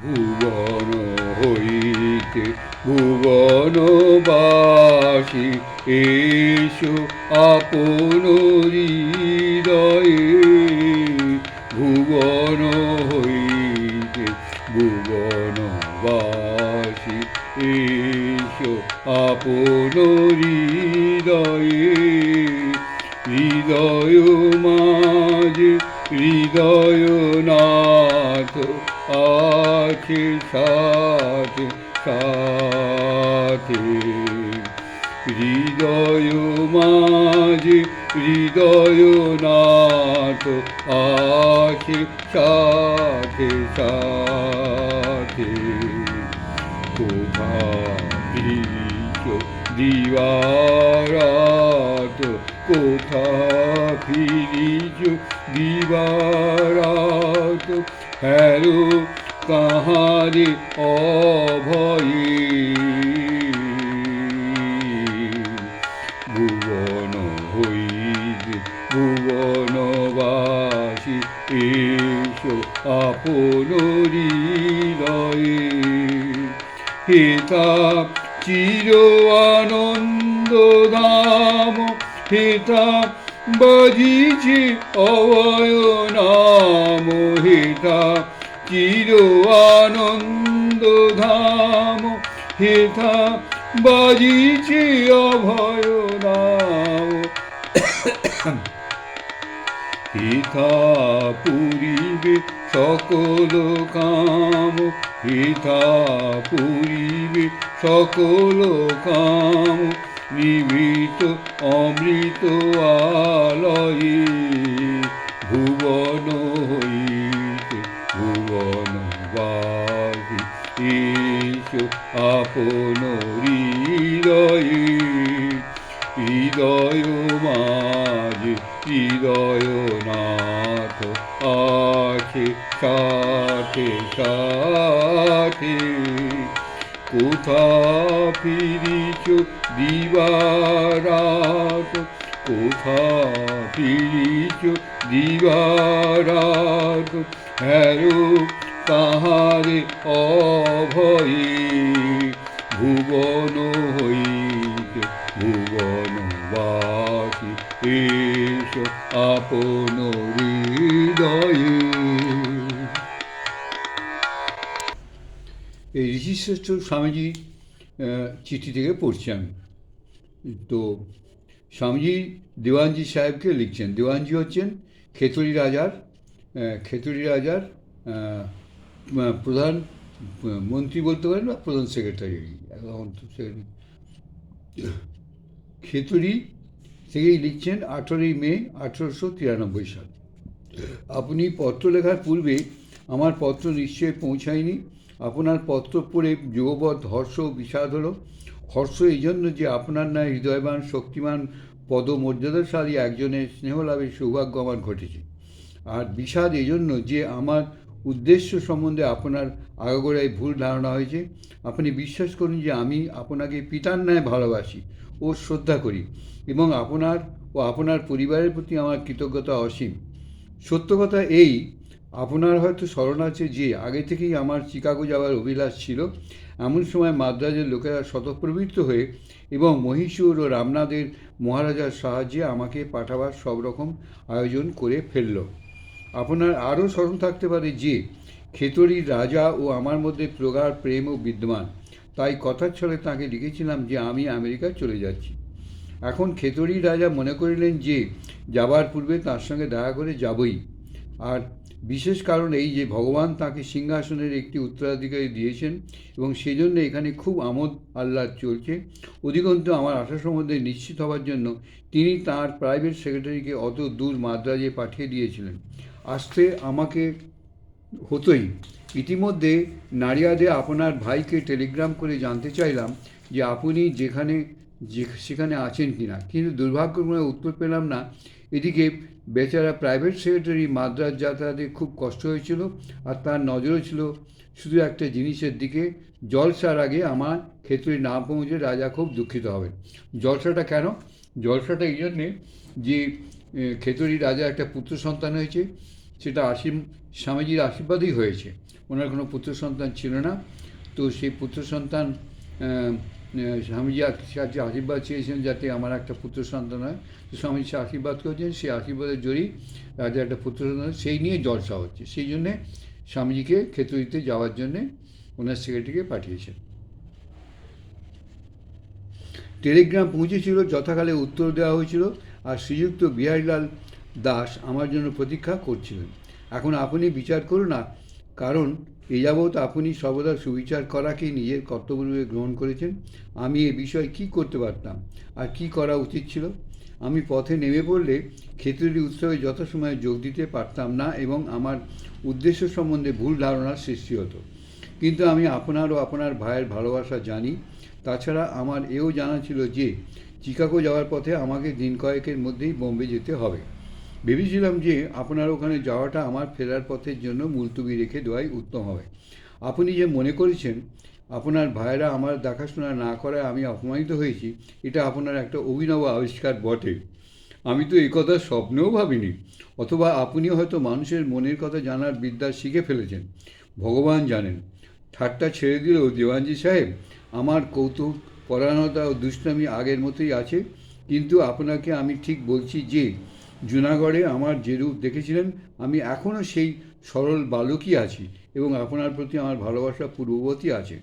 ভুবন হইতে ভুবনবাসী এসো আপন হৃদয়ে। ভুবন হইতে ভুবনবাসী এসো আপন হৃদয়ে। হৃদয় মাঝে হৃদয় নাথ আছে সাথে সাথে হৃদয় মাঝে, হৃদয় নাথ, আছে সাথে সাথে। ফিরিছ দিবারাত, কোথা ফিরিছ দিবারাত, হ্যালো কাহারে অভয়ে। ভুবন হইতে ভুবনবাসী এসো আপন হৃদয়ে। হেতা চির আনন্দ ধাম হেতা বাজিছে অভয় নাম হেতা চির আনন্দ ধাম, হেথা বাজিছে অভয় নাম। হিথা পুরিবে সকল কাম, হিথা পুরিবে সকল কাম। নিবিত অমৃত আলয়ে ভুবন হইতে বাসি এসো আপন হৃদয়ে, হৃদয় মাঝে হৃদয় নাথ আছে সাথে সাথে। কোথা ফিরিছ দিবারাত? কোথা ফিরিছ দিবারাত? হ্যারো তাহারে অভয়ে, ভুবন হইতে ভুবনবাসী এসো আপন হৃদয়ে। এই ঋষিশ্রেষ্ঠ স্বামীজি চিঠি থেকে পড়ছি আমি। তো স্বামীজি দেওয়ানজি সাহেবকে লিখছেন। দেওয়ানজি হচ্ছেন খেতড়ি রাজার খেতড়ি রাজার প্রধান মন্ত্রী বলতে পারেন বা প্রধান সেক্রেটারি। এখন খেতুরি থেকেই লিখছেন আঠেরোই মে আঠেরোশো তিরানব্বই সাল। আপনি পত্র লেখার পূর্বে আমার পত্র নিশ্চয়ই পৌঁছায়নি। আপনার পত্র পড়ে যুগবৎ হর্ষ বিষাদ হলো। হর্ষ এই জন্য যে আপনার ন্যায় হৃদয়বান, শক্তিমান, পদমর্যাদাশালী একজনের স্নেহলাভের সৌভাগ্য আমার ঘটেছে। আর বিষাদ এই জন্য যে আমার উদ্দেশ্য সম্বন্ধে আপনার আগাগোড়ায় ভুল ধারণা হয়েছে, আপনি বিশ্বাস করুন যে আমি আপনাকে পিতার ন্যায় ভালোবাসি ও শ্রদ্ধা করি এবং আপনার ও আপনার পরিবারের প্রতি আমার কৃতজ্ঞতা অসীম। সত্য কথা এই, আপনার হয়তো স্মরণ আছে যে আগে থেকেই আমার চিকাগো যাওয়ার অভিলাষ ছিল। এমন সময় মাদ্রাজের লোকেরা স্বতঃপ্রবৃত্ত হয়ে এবং মহীশূর ও রামনাদের মহারাজার সাহায্যে আমাকে পাঠাবার সব রকম আয়োজন করে ফেলল। আপনার আরও স্মরণ থাকতে পারে যে খেতড়ির রাজা ও আমার মধ্যে প্রগাঢ় প্রেমও বিদ্যমান। তাই কথার ছলে তাকে লিখেছিলাম যে, আমি আমেরিকা চলে যাচ্ছি। এখন খেতড়ি রাজা মনে করিলেন যে, যাবার পূর্বে তার সঙ্গে দেখা করে যাবই। আর বিশেষ কারণ এই যে, ভগবান তাকে সিংহাসনের একটি উত্তরাধিকারী দিয়েছেন এবং সেই জন্য এখানে খুব আমোদ আহ্লাদ চলছে। অধিকন্তু আমার আশা সম্বন্ধে নিশ্চিত হওয়ার জন্য তিনি তার প্রাইভেট সেক্রেটারিকে অত দূর মাদ্রাজে পাঠিয়ে দিয়েছিলেন। আসতে আমাকে হতোই। ইতিমধ্যে নারিয়াদে আপনার ভাইকে টেলিগ্রাম করে জানতে চাইলাম যে আপনি যেখানে, যে সেখানে আছেন কি না কিন্তু দুর্ভাগ্যক্রমে উত্তর পেলাম না। এদিকে বেচারা প্রাইভেট সেক্রেটারি মাদ্রাজ যাতায়াতে খুব কষ্ট হয়েছিল আর তার নজরও ছিল শুধু একটা জিনিসের দিকে। জলসার আগে আমার ক্ষেত্রে না পৌঁছে রাজা খুব দুঃখিত হবেন। জলসাটা কেন? জলসাটা এই জন্যে যে খেতড়ি রাজা একটা পুত্র সন্তান হয়েছে। সেটা আশীম, স্বামীজির আশীর্বাদই হয়েছে। ওনার কোনো পুত্র সন্তান ছিল না। তো সেই পুত্র সন্তান স্বামীজি কাছে আশীর্বাদ চেয়েছেন যাতে আমার একটা পুত্র সন্তান হয়, তো স্বামীজি সে আশীর্বাদ করেছেন। সেই আশীর্বাদের জোরেই রাজা একটা পুত্র সন্তান সেই নিয়ে জলসা হচ্ছে। সেই জন্যে স্বামীজিকে ক্ষেত্র দিতে যাওয়ার জন্যে ওনার সেক্রেটারিকে পাঠিয়েছেন। টেলিগ্রাম পৌঁছেছিল, যথাকালে উত্তর দেওয়া হয়েছিল। আর শ্রীযুক্ত বিহারীলাল দাস আমার জন্য প্রতীক্ষা করছিলেন। এখন আপনি বিচার করুন না, কারণ এ যাবৎ আপনি সর্বদা সুবিচার করাকেই নিজের কর্তব্যরূপে গ্রহণ করেছেন। আমি এ বিষয়ে কি করতে পারতাম? আর কি করা উচিত ছিল? আমি পথে নেমে পড়লে ক্ষেত্রটি উৎসবে যথাসময়ে যোগ দিতে পারতাম না এবং আমার উদ্দেশ্য সম্বন্ধে ভুল ধারণার সৃষ্টি হতো। কিন্তু আমি আপনার ও আপনার ভাইয়ের ভালোবাসা জানি। তাছাড়া আমার এও জানা ছিল যে চিকাগো যাওয়ার পথে আমাকে দিন কয়েকের মধ্যেই বোম্বে যেতে হবে। ভেবেছিলাম যে আপনার ওখানে যাওয়াটা আমার ফেরার পথের জন্য মুলতুবি রেখে দেওয়াই উত্তম হবে। আপনি যে মনে করেছেন, আপনার ভাইয়েরা আমার দেখাশোনা না করায় আমি অপমানিত হয়েছি, এটা আপনার একটা অভিনব আবিষ্কার বটে। আমি তো এই কথা স্বপ্নেও ভাবিনি, অথবা আপনিও হয়তো মানুষের মনের কথা জানার বিদ্যা শিখে ফেলেছেন। ভগবান জানেন, ঠাট্টা ছেড়ে দিলেও দেওয়ানজি সাহেব, আমার কৌতুক পরায়ণতা ও দুষ্টামি আগের মতোই আছে, কিন্তু আপনাকে আমি ঠিক বলছি যে, জুনাগড়ে আমার যে রূপ দেখেছিলেন, আমি এখনও সেই সরল বালকই আছি এবং আপনার প্রতি আমার ভালোবাসা পূর্ববতী আছে।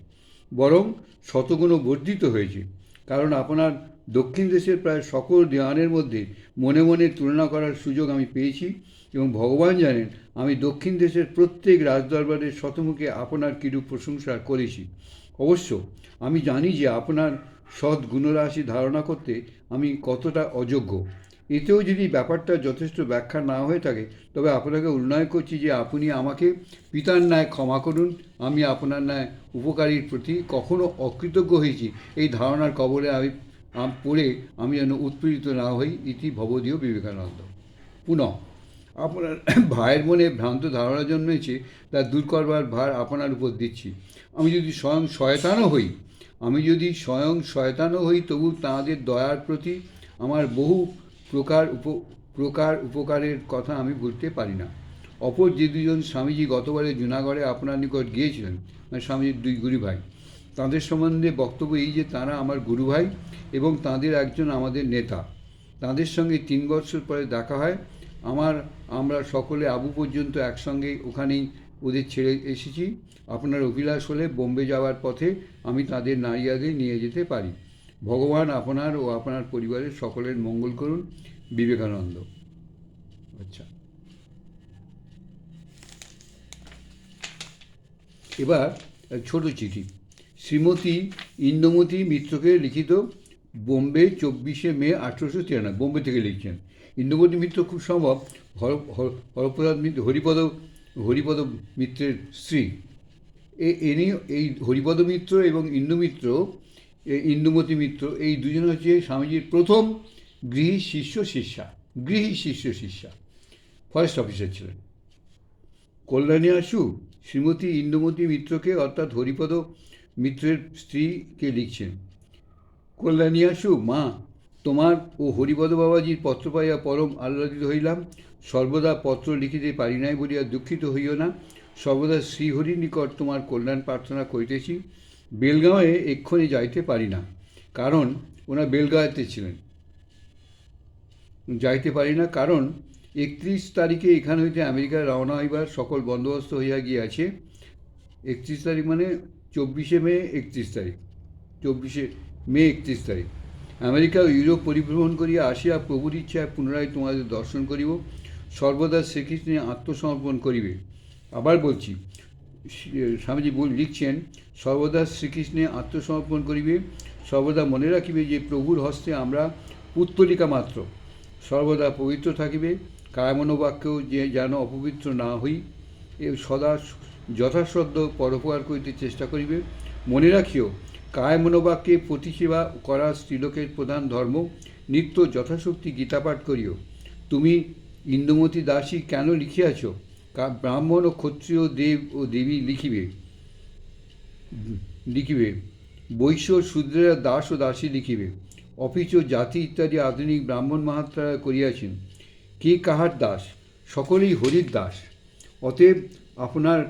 বরং শতগুণ বর্ধিত হয়েছে। কারণ আপনার দক্ষিণ দেশের প্রায় সকল দেওয়ানের মধ্যে মনে মনে তুলনা করার সুযোগ আমি পেয়েছি এবং ভগবান জানেন, আমি দক্ষিণ দেশের প্রত্যেক রাজদরবারের শতমুখে আপনার কিরূপ প্রশংসা করেছি। অবশ্য আমি জানি যে আপনার সৎ গুণরাশি ধারণা করতে আমি কতটা অযোগ্য। এতেও যদি ব্যাপারটা যথেষ্ট ব্যাখ্যা না হয়ে থাকে, তবে আপনাকে উন্নয় করছি যে আপনি আমাকে পিতার ন্যায় ক্ষমা করুন। আমি আপনার ন্যায় উপকারীর প্রতি কখনো অকৃতজ্ঞ হয়েছি। এই ধারণার কবলে আমি, পড়ে আমি যেন উৎপীড়িত না হই, ইতি ভবদীয় বিবেকানন্দ। পুনঃ আপনার ভাইয়ের মনে ভ্রান্ত ধারণা জন্মেছে তা দূর করবার ভার আপনার উপর দিচ্ছি। আমি যদি স্বয়ং শয়তানও হই, আমি যদি স্বয়ং শয়তানও হই, তবু তাঁদের দয়ার প্রতি আমার বহু প্রকার উপ, প্রকার উপকারের কথা আমি ভুলতে পারি না। অপর যে দুজন স্বামীজি গতবারে জুনাগড়ে আপনার নিকট গিয়েছিলেন মানে স্বামীজির দুই গুরু ভাই, তাঁদের সম্বন্ধে বক্তব্য এই যে তাঁরা আমার গুরু ভাই এবং তাঁদের একজন আমাদের নেতা। তাঁদের সঙ্গে তিন বছর পরে দেখা হয় আমার, আমরা সকলে আবু পর্যন্ত একসঙ্গে ওখানেই ওদের ছেড়ে এসেছি। আপনার অভিলাষ হলে বোম্বে যাওয়ার পথে আমি তাদের নারিয়াদের নিয়ে যেতে পারি। ভগবান আপনার ও আপনার পরিবারের সকলের মঙ্গল করুন। বিবেকানন্দ। আচ্ছা। এবার, ছোট চিঠি। শ্রীমতী ইন্দ্রমতী মিত্রকে লিখিত বোম্বে চব্বিশে মে আঠেরোশো তিরানব্বই, বোম্বে থেকে লিখছেন। ইন্দ্রমতী মিত্র খুব সম্ভব। হর- হর- হরপ্রসাদ মিত্র, হরিপদ হরিপদ মিত্রের স্ত্রী। এ এনি এই হরিপদ মিত্র এবং ইন্দু মিত্র, এ- ইন্দুমতী মিত্র, এই দুজন হচ্ছে স্বামীজির প্রথম গৃহী শিষ্য শিষ্যা, গৃহী শিষ্য শিষ্যা। ফরেস্ট অফিসার ছিলেন। কল্যাণী আশু, শ্রীমতী ইন্দুমতী মিত্রকে অর্থাৎ হরিপদ মিত্রের স্ত্রীকে লিখছেন। কল্যাণী আশু, মা তোমার ও হরিপদ বাবাজির পত্র পাইয়া পরম আহ্লাদিত হইলাম। সর্বদা পত্র লিখিতে পারি নাই বলিয়া দুঃখিত হইও না। সর্বদা শ্রীহরির নিকট তোমার কল্যাণ প্রার্থনা করিতেছি। বেলগাঁওয়ে এক্ষণে যাইতে পারি না, কারণ ওনার বেলগাঁওতে ছিলেন। যাইতে পারি না, কারণ একত্রিশ তারিখে এখান হইতে আমেরিকা রওনা হইবার সকল বন্দোবস্ত হইয়া গিয়াছে। একত্রিশ তারিখ মানে চব্বিশে মে একত্রিশ তারিখ। চব্বিশে মে একত্রিশ তারিখ। আমেরিকা ও ইউরোপ পরিভ্রমণ করিয়া আসিয়া প্রভুর ইচ্ছায় পুনরায় তোমাদের দর্শন করিব। সর্বদা শ্রীকৃষ্ণে আত্মসমর্পণ করিবে। আবার বলছি স্বামীজি বল, লিখছেন, সর্বদা শ্রীকৃষ্ণে আত্মসমর্পণ করিবে। সর্বদা মনে রাখিবে যে প্রভুর হস্তে আমরা পুত্তলিকা মাত্র। সর্বদা পবিত্র থাকিবে। কায়মনোবাক্যেও যে যেন অপবিত্র না হই, এ সদা যথাশ্রদ্ধ পরোপকার করিতে চেষ্টা করিবে। মনে রাখিও কায় মনোবাক্যে প্রতিসেবা করা স্ত্রীলোকের প্রধান ধর্ম, নিত্য যথাশক্তি গীতাপাঠ করিও। তুমি ইন্দুমতী দাসী কেন লিখিয়াছ? ব্রাহ্মণ ও ক্ষত্রিয় দেব ও দেবী লিখিবে। লিখিবে। বৈশ্য শূদ্রেরা দাস ও দাসী লিখিবে। অফিচ ও জাতি ইত্যাদি আধুনিক ব্রাহ্মণ মাহাত্মারা করিয়াছেন। কে কাহার দাস? সকলেই হরির দাস। অতএব আপনার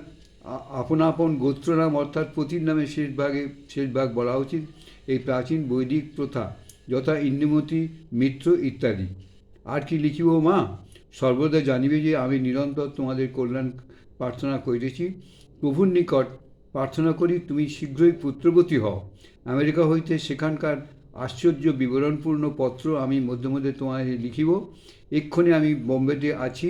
আপন আপন গোত্রনাম অর্থাৎ পতির নামে শেষ ভাগে শেষ ভাগ বলা উচিত, এই প্রাচীন বৈদিক প্রথা যথা ইন্দ্রমতি মিত্র ইত্যাদি। আর কি লিখিব মা? সর্বদা জানিবে যে আমি নিরন্তর তোমাদের কল্যাণ প্রার্থনা করিতেছি। প্রভুর নিকট প্রার্থনা করি তুমি শীঘ্রই পুত্রবতী হও। আমেরিকা হইতে সেখানকার আশ্চর্য বিবরণপূর্ণ পত্র আমি মধ্যে মধ্যে তোমায় লিখিব। এক্ষণে আমি বোম্বেতে আছি।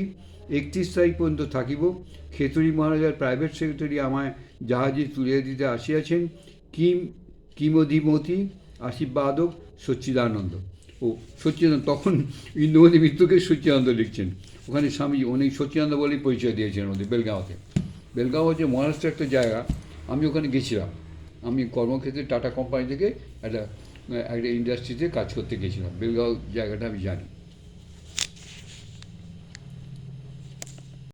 একত্রিশ তারিখ পর্যন্ত থাকিব। খেতুরি মহারাজার প্রাইভেট সেক্রেটারি আমায় জাহাজে তুলিয়ে দিতে আসিয়াছেন। কিম, কিমধিমতি, আশীর্বাদক সচ্চিদানন্দ। ও সচ্চিদানন্দ, তখন ইন্দুমতি মিত্রকে সচ্চিদানন্দ লিখছেন। ওখানে স্বামী উনি সচ্চিদানন্দ বলেই পরিচয় দিয়েছেন ওদের বেলগাঁওতে। বেলগাঁও হচ্ছে মহারাষ্ট্রের একটা জায়গা। আমি ওখানে গেছিলাম। আমি কর্মক্ষেত্রে টাটা কোম্পানি থেকে একটা একটা ইন্ডাস্ট্রিতে কাজ করতে গেছিলাম। বেলগাঁও জায়গাটা আমি জানি।